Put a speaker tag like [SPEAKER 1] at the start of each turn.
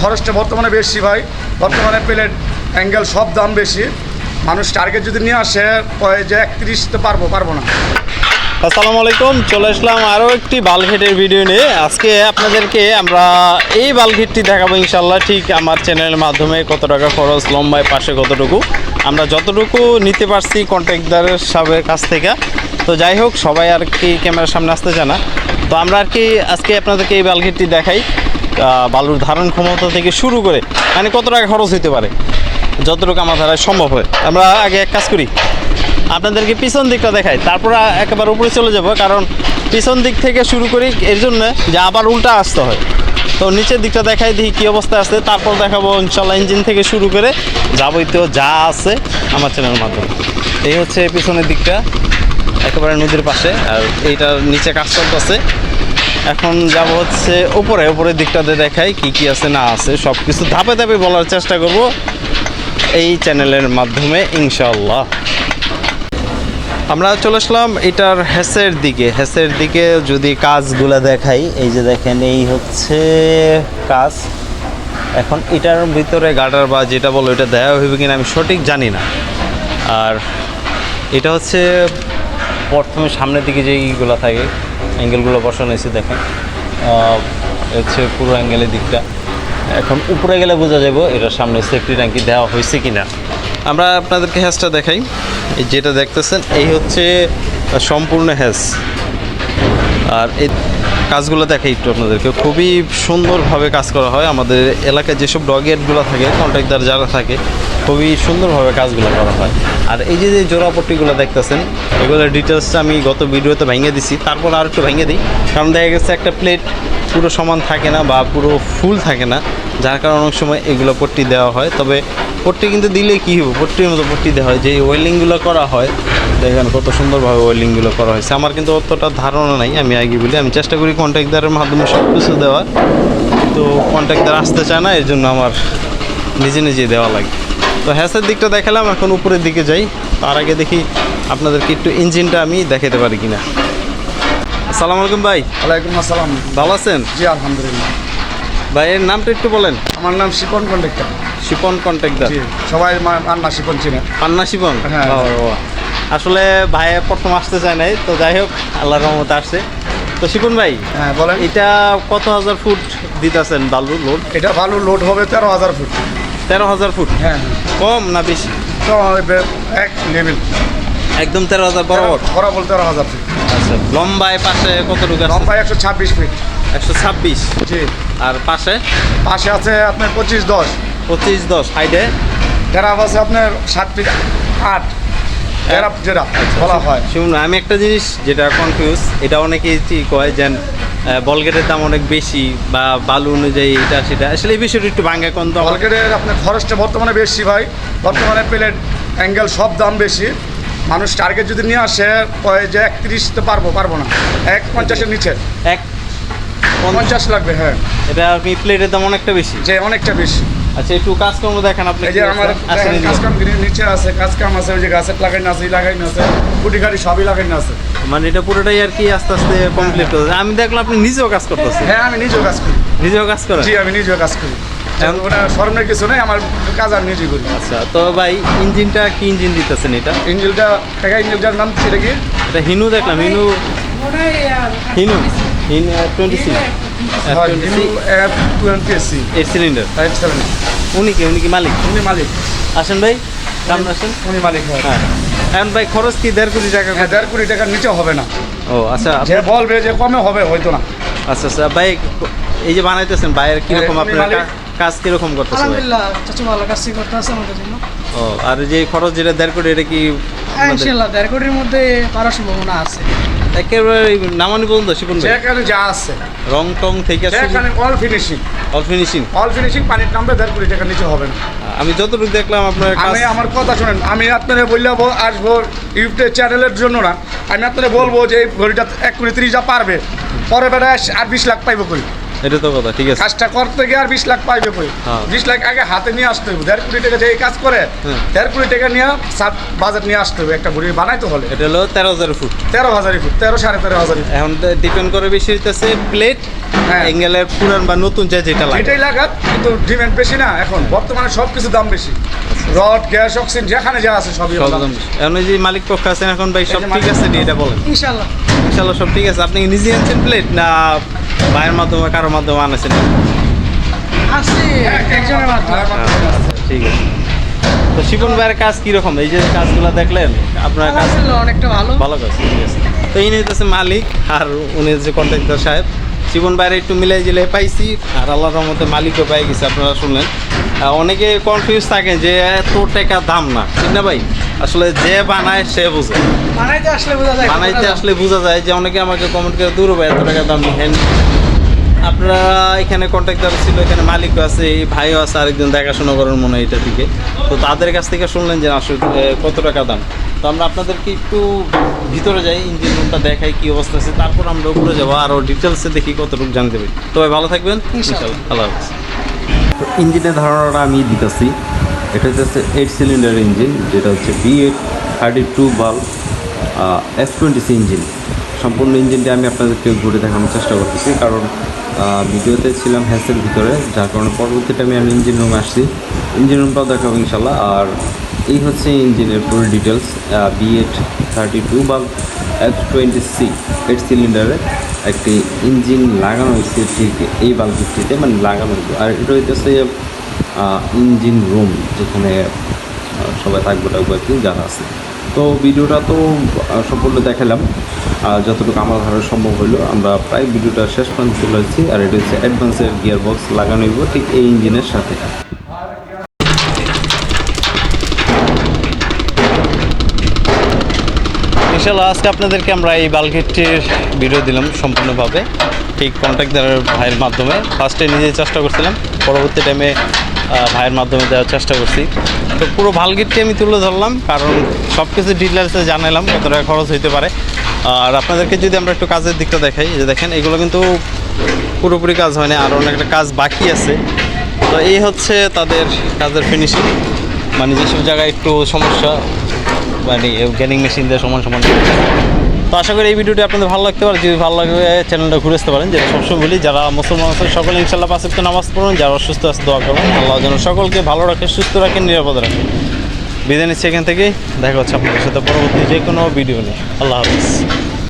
[SPEAKER 1] খরচটা বর্তমানে বেশি ভাই। বর্তমানে প্লেট, অ্যাঙ্গেল সব দাম বেশি। মানুষ টার্গেট যদি নিয়ে আসে যে একত্রিশ তো পারব পারব না।
[SPEAKER 2] আসসালামু আলাইকুম, চলে আসলাম আরও একটি বালঘেটের ভিডিও নিয়ে। আজকে আপনাদেরকে আমরা এই বালঘেটটি দেখাবো ইনশাল্লাহ ঠিক আমার চ্যানেলের মাধ্যমে কত টাকা খরচ, লম্বায় পাশে কতটুকু। আমরা যতটুকু নিতে পারছি কন্ট্রাক্টদারের সাহেবের কাছ থেকে। তো যাই হোক, সবাই আর কি ক্যামেরার সামনে আসতে চায় না। তো আমরা আর কি আজকে আপনাদেরকে এই বালঘেটটি দেখাই। বালুর ধারণ ক্ষমতা থেকে শুরু করে মানে কত টাকা খরচ হতে পারে? যতটুকু আমার দ্বারা সম্ভব হয়। আমরা আগে এক কাজ করি। আপনাদেরকে পিছন দিকটা দেখাই। তারপর একেবারে উপরে চলে যাব, কারণ পিছন দিক থেকে শুরু করি, এর জন্য যে আবার উল্টা আসতে হয়। তো নিচের দিকটা দেখাই, দেখি কী অবস্থা আছে। তারপর দেখাবো ইনশাল্লাহ ইঞ্জিন থেকে শুরু করে যাবতীয় যা আছে আমার চ্যানেলের মাধ্যমে। এই হচ্ছে পিছনের দিকটা, একেবারে নদীর পাশে, আর এইটার নিচে কাজ চলতেছে। এখন যাব হচ্ছে উপরে, উপরের দিকটাতে দেখাই কি কি আছে, না আছে সব কিছু ধাপে ধাপে বলার চেষ্টা করব এই চ্যানেলের মাধ্যমে ইনশাল্লাহ আমরা চলে আসলাম এটার হ্যাসের দিকে। হ্যাসের দিকে যদি কাজগুলো দেখাই, এই যে দেখেন, এই হচ্ছে কাজ। এখন এটার ভিতরে গার্ডার বা যেটা বলো, এটা দেওয়া হইবে কিনা আমি সঠিক জানি না। আর এটা হচ্ছে প্রথমে সামনের দিকে যেইগুলো থাকে অ্যাঙ্গেলগুলো বসানো হয়েছে, দেখেন। হচ্ছে পুরো অ্যাঙ্গেলের দিকটা। এখন উপরে গেলে বোঝা যাব এটা সামনে সেফটি ট্যাঙ্কি দেওয়া হয়েছে কি না আমরা আপনাদেরকে হ্যাসটা দেখাই। এই যেটা দেখতেছেন, এই হচ্ছে সম্পূর্ণ হ্যাস আর কাজগুলো দেখাই একটু আপনাদেরকে। খুবই সুন্দরভাবে কাজ করা হয়। আমাদের এলাকায় যেসব ডগেটগুলো থাকে কন্ট্রাক্টর যারা থাকে, খুবই সুন্দরভাবে কাজগুলো করা হয়। আর এই যে যে জোড়াপট্টিগুলো দেখতেছেন, এগুলোর ডিটেলসটা আমি গত ভিডিওতে ভেঙে দিছি। তারপর আর একটু ভেঙে দিই। কারণ দেখা গেছে একটা প্লেট পুরো সমান থাকে না বা পুরো ফুল থাকে না। যার কারণে অনেক সময় এগুলো পট্টি দেওয়া হয়। তবে পট্টি কিন্তু দিলে কী হবে পট্টির মতো পট্টি দেওয়া হয়। যে ওয়েল্ডিংগুলো করা হয় দেখেন কত সুন্দরভাবে ওয়েল্ডিংগুলো করা হয়েছে। আমার কিন্তু অতটা ধারণা নাই আমি আগে বলি। আমি চেষ্টা করি কন্ট্রাক্টদারের মাধ্যমে সব কিছু দেওয়ার। তো কন্ট্রাক্টদার আসতে চায় না এর জন্য আমার নিজে নিজে দেওয়া লাগে। তো হ্যাসের দিকটা দেখালাম এখন উপরের দিকে যাই। তার আগে দেখি আপনাদেরকে একটু ইঞ্জিনটা আমি দেখাতে পারি কিনা। আসসালামু আলাইকুম ভাই।
[SPEAKER 1] ওয়ালাইকুম আসসালাম।
[SPEAKER 2] ভালো আছেন?
[SPEAKER 1] জি আলহামদুলিল্লাহ।
[SPEAKER 2] ভাইয়ের নামটা একটু বলেন।
[SPEAKER 1] আমার নাম শিপন কন্ডাক্টর
[SPEAKER 2] শিপন কন্ট্রাক্টদার
[SPEAKER 1] জি সবাই মান্না শিপন চিনে।
[SPEAKER 2] পান্না শিপন?
[SPEAKER 1] হ্যাঁ।
[SPEAKER 2] আসলে ভাই প্রথম আসতে চায় নাই তো যাই হোক আল্লাহর রহমত আসছে। তো শিপন ভাই
[SPEAKER 1] হ্যাঁ বলেন।
[SPEAKER 2] এটা কত হাজার ফুট দিতেছেন বালু লোড
[SPEAKER 1] এটা ভালো লোড হবে তেরো হাজার ফুট।
[SPEAKER 2] তেরো হাজার ফুট?
[SPEAKER 1] হ্যাঁ
[SPEAKER 2] কম না বেশি?
[SPEAKER 1] তো এক লেভেল
[SPEAKER 2] একদম তেরো হাজার বরাবর?
[SPEAKER 1] বরাবর তেরো হাজার ফুট।
[SPEAKER 2] আচ্ছা লম্বায় পাশে কত টুকু
[SPEAKER 1] লম্বায় একশো ছাব্বিশ ফিট
[SPEAKER 2] একশো ছাব্বিশ?
[SPEAKER 1] জি।
[SPEAKER 2] আর পাশে?
[SPEAKER 1] পাশে আছে আপনার পঁচিশ দশ।
[SPEAKER 2] পঁচিশ দশ। হাইডে
[SPEAKER 1] গ্রাফ আছে আপনার সাত ফিট আট। গ্রাফ যেটা বলা হয়।
[SPEAKER 2] শুনুন আমি একটা জিনিস যেটা কনফিউজ এটা অনেকেই কয় যে বলগেটের দাম অনেক বেশি বা বালু অনুযায়ী এটা সেটা। আসলে এই বিষয়টা একটু ভাঙ্গা কোন তো আমার-
[SPEAKER 1] মার্কেটের আপনার খরচটা বর্তমানে বেশি ভাই। বর্তমানে প্লেট অ্যাঙ্গেল সব দাম বেশি। মানুষ টার্গেট যদি নিয়ে আসে কয় যে একত্রিশ তো পারব পারব না। এক পঞ্চাশের নিচে।
[SPEAKER 2] এক পঞ্চাশ
[SPEAKER 1] লাগবে হ্যাঁ।
[SPEAKER 2] এটা আপনি প্লেটের দাম অনেকটা বেশি।
[SPEAKER 1] যে অনেকটা বেশি।
[SPEAKER 2] আচ্ছা একটু কাজকর্ম দেখেন আপনি
[SPEAKER 1] এই যে আমার কাজ। কাম নিচে আছে কাজ কাম আছে ওই যে গাছের লাগাইন আছে এই লাগাইন আছে কুটি গাড়ি সবই লাগাইন আছে।
[SPEAKER 2] মানে এটা পুরোটাই আর কি আস্তে আস্তে কমপ্লিট করতে আমি দেখলাম আপনি নিজেও কাজ করতেছেন।
[SPEAKER 1] হ্যাঁ আমি নিজেও কাজ করি।
[SPEAKER 2] নিজেও কাজ করেন?
[SPEAKER 1] জি আমি নিজেও কাজ করি।
[SPEAKER 2] এখন-
[SPEAKER 1] ওটা স্মরণের কিছু নেই আমার কাজ আমি নিজে করি।
[SPEAKER 2] আচ্ছা তো ভাই ইঞ্জিনটা কি ইঞ্জিন দিতেছেন এটা?
[SPEAKER 1] ইঞ্জিলটা টাকা নাম সেটা কি?
[SPEAKER 2] এটা হিনু দেখলাম হিনু হিনু। হিন twenty C twenty C
[SPEAKER 1] F twenty AC
[SPEAKER 2] eight cylinder উনি কি উনি কি মালিক?
[SPEAKER 1] উনি মালিক।
[SPEAKER 2] আসেন ভাই সামনে আসেন।
[SPEAKER 1] উনি মালিক হ্যাঁ।
[SPEAKER 2] এখন ভাই খরচ কি দেড় কোটি টাকা?
[SPEAKER 1] হ্যাঁ দেড় কোটি টাকার নিচে হবে না।
[SPEAKER 2] ও আচ্ছা
[SPEAKER 1] যে বলবে যে কমে হবে হয়তো না।
[SPEAKER 2] আচ্ছা আচ্ছা ভাই এই যে বানাইতেছেন ভাইয়ের কীরকম আপনার কাজ কীরকম করতেছে
[SPEAKER 3] আলহামদুলিল্লাহ চাচু ভালো কাজ করতে আমাদের জন্য।
[SPEAKER 2] ও আর যে খরচ যেটা দেড় কোটি এটা কি
[SPEAKER 3] হ্যাঁ, দেড় কোটির মধ্যে পারার সম্ভাবনা আছে।
[SPEAKER 2] একেবারে নামানি পর্যন্ত শিপন ভাই
[SPEAKER 1] যেখানে যা আছে।
[SPEAKER 2] রং টং থেকে আছে?
[SPEAKER 1] সেখানে all finishing
[SPEAKER 2] all finishing
[SPEAKER 1] all finishing পানির নামবে দেড় কোটি টাকা নিচে হবে না।
[SPEAKER 2] আমি যতটুকু দেখলাম আপনার
[SPEAKER 1] আমি আমার কথা শুনেন আমি আপনারা বললাম আসব ইউটিউব চ্যানেলের জন্য না। আমি আপনারা বলব যে এই ঘড়িটা এক কোটি তিরিশ যা পারবে। পরে বেড়ায় আর বিশ লাখ পাইব করি
[SPEAKER 2] এটা তো কথা ঠিক আছে।
[SPEAKER 1] কাজটা করতে গিয়ে আর বিশ লাখ পাইবে কই?
[SPEAKER 2] হ্যাঁ।
[SPEAKER 1] বিশ লাখ আগে হাতে নিয়ে আসতে হবে দেড় কোটি টাকা যে এই কাজ করে
[SPEAKER 2] হ্যাঁ।
[SPEAKER 1] দেড় কোটি টাকা নিয়ে সাত বাজার নিয়ে আসতে হবে একটা বুড়ি বানাইতে হলে।
[SPEAKER 2] এটা হলো তেরো হাজার ফুট।
[SPEAKER 1] তেরো হাজারই ফুট তেরো সাড়ে তেরো হাজারই ফুট।
[SPEAKER 2] এখন ডিপেন্ড করে বেশি হইতেছে প্লেট
[SPEAKER 1] হ্যাঁ।
[SPEAKER 2] অ্যাঙ্গেলের পুরান বা নতুন যে যেটা লাগে।
[SPEAKER 1] এটাই লাগাত কিন্তু ডিমান্ড বেশি না। এখন বর্তমানে সব কিছু দাম বেশি। রড গ্যাস অক্সিজেন যেখানে যা আছে সবই
[SPEAKER 2] সব
[SPEAKER 1] দাম
[SPEAKER 2] বেশি। এখন যে মালিক পক্ষ আছেন এখন ভাই সব ঠিক আছে এটা বলেন?
[SPEAKER 3] ইনশাল্লাহ
[SPEAKER 2] ইনশাল্লাহ সব ঠিক আছে। আপনি নিজে আনছেন প্লেট না ভাইয়ের মাধ্যমে কারোর মাধ্যমে আনেছেন
[SPEAKER 3] আসছি
[SPEAKER 2] ঠিক আছে। তো শিপন ভাইয়ের কাজ কীরকম? এই যে কাজগুলো দেখলেন আপনার কাজ
[SPEAKER 3] অনেকটা ভালো।
[SPEAKER 2] ভালো কাজ ঠিক আছে। তো ইনি হচ্ছে মালিক আর উনি হচ্ছে কন্ট্রাক্টর সাহেব। জীবন বাইরে একটু মিলাই জিলাই পাইছি আর আল্লাহর রহমতে মালিকও পাই গেছে আপনারা শুনলেন। অনেকে কনফিউজ থাকেন যে এত টাকা দাম না ঠিক না ভাই? আসলে যে বানায় সে বুঝে।
[SPEAKER 3] বানাইতে আসলে বোঝা যায়।
[SPEAKER 2] বানাইতে আসলে বোঝা যায় যে অনেকে আমাকে কমেন্ট করে দূর ভাই এত টাকা দাম নিহেন আপনারা এখানে কন্ট্রাক্টর ছিল এখানে মালিকও আছে এই ভাইও আছে আরেকজন দেখাশোনা করার মনে হয় এটার দিকে। তো তাদের কাছ থেকে শুনলেন যে আসলে কত টাকা দাম। তো আমরা আপনাদেরকে একটু ভিতরে যাই ইঞ্জিন রুমটা দেখাই কি অবস্থা আছে। তারপর আমরা উপরে যাব আরও ডিটেলসে দেখি কতটুকু জানতে পারি। তবে ভালো থাকবেন।
[SPEAKER 3] ইনশাআল্লাহ।
[SPEAKER 2] আল্লাহ হাফিজ।
[SPEAKER 4] তো ইঞ্জিনের ধারণাটা আমি দিতেছি। এটা হচ্ছে এইট সিলিন্ডার ইঞ্জিন যেটা হচ্ছে বি এইট থার্টি টু বাল এফ টোয়েন্টি সি ইঞ্জিন সম্পূর্ণ ইঞ্জিনটা আমি আপনাদেরকে ঘুরে দেখানোর চেষ্টা করতেছি, কারণ ভিডিওতে ছিলাম হ্যাসের ভিতরে, যার কারণে পরবর্তীতে আমি আমি ইঞ্জিন রুমে আসছি। ইঞ্জিন রুমটাও দেখাবো ইনশাল্লাহ আর এই হচ্ছে ইঞ্জিনের পুরো details B eight thirty two বাল এফ টোয়েন্টি সি এইট সিলিন্ডারে একটি ইঞ্জিন লাগানো হয়েছে ঠিক এই বাল্বটিতে মানে লাগানো হয়েছে। আর এটা হইতেছে ইঞ্জিন রুম যেখানে সবাই থাকবে টাকবে আর কি যারা আছে। তো ভিডিওটা তো সম্পূর্ণ দেখালাম। যতটুকু আমার ধারা সম্ভব হলো, আমরা প্রায় ভিডিওটা শেষ পর্যন্ত চলে এসেছি আর এটা হচ্ছে অ্যাডভান্সের গিয়ার বক্স লাগানো ঠিক এই ইঞ্জিনের সাথে।
[SPEAKER 2] ইনশাল্লাহ আজকে আপনাদেরকে আমরা এই বালগেটটির ভিডিও দিলাম সম্পূর্ণভাবে। ঠিক কন্ট্যাক্টদারের ভাইয়ের মাধ্যমে। ফার্স্টে নিজে চেষ্টা করছিলাম। পরবর্তী টাইমে ভাইয়ের মাধ্যমে দেওয়ার চেষ্টা করছি। তো পুরো ভালগেটটি আমি তুলে ধরলাম, কারণ সব কিছু ডিটেলসে জানালাম কত টাকা খরচ হইতে পারে। আর আপনাদেরকে যদি আমরা একটু কাজের দিকটা দেখাই যে দেখেন, এগুলো কিন্তু পুরোপুরি কাজ হয়নি আর অনেকটা কাজ বাকি আছে। তো এই হচ্ছে তাদের কাজের ফিনিশিং মানে যেসব জায়গায় একটু সমস্যা মানে গ্যানিং মেশিন দিয়ে সমান সমান তো আশা করি এই ভিডিওটি আপনাদের ভালো লাগতে পারে। যদি ভালো লাগে, চ্যানেলটা ঘুরে আসতে পারেন। যেটা সবসময় বলি, যারা মুসলমান আছেন, সকলে ইনশাল্লাহ পাশে একটু নামাজ পড়ুন। যারা অসুস্থ আছে, দোয়া করুন। আল্লাহ যেন সকলকে ভালো রাখে, সুস্থ রাখেন নিরাপদ রাখেন বিদায় নিচ্ছি এখান থেকে দেখা হচ্ছে আপনাদের সাথে পরবর্তী যে কোনো ভিডিও নিয়ে। আল্লাহ হাফিজ।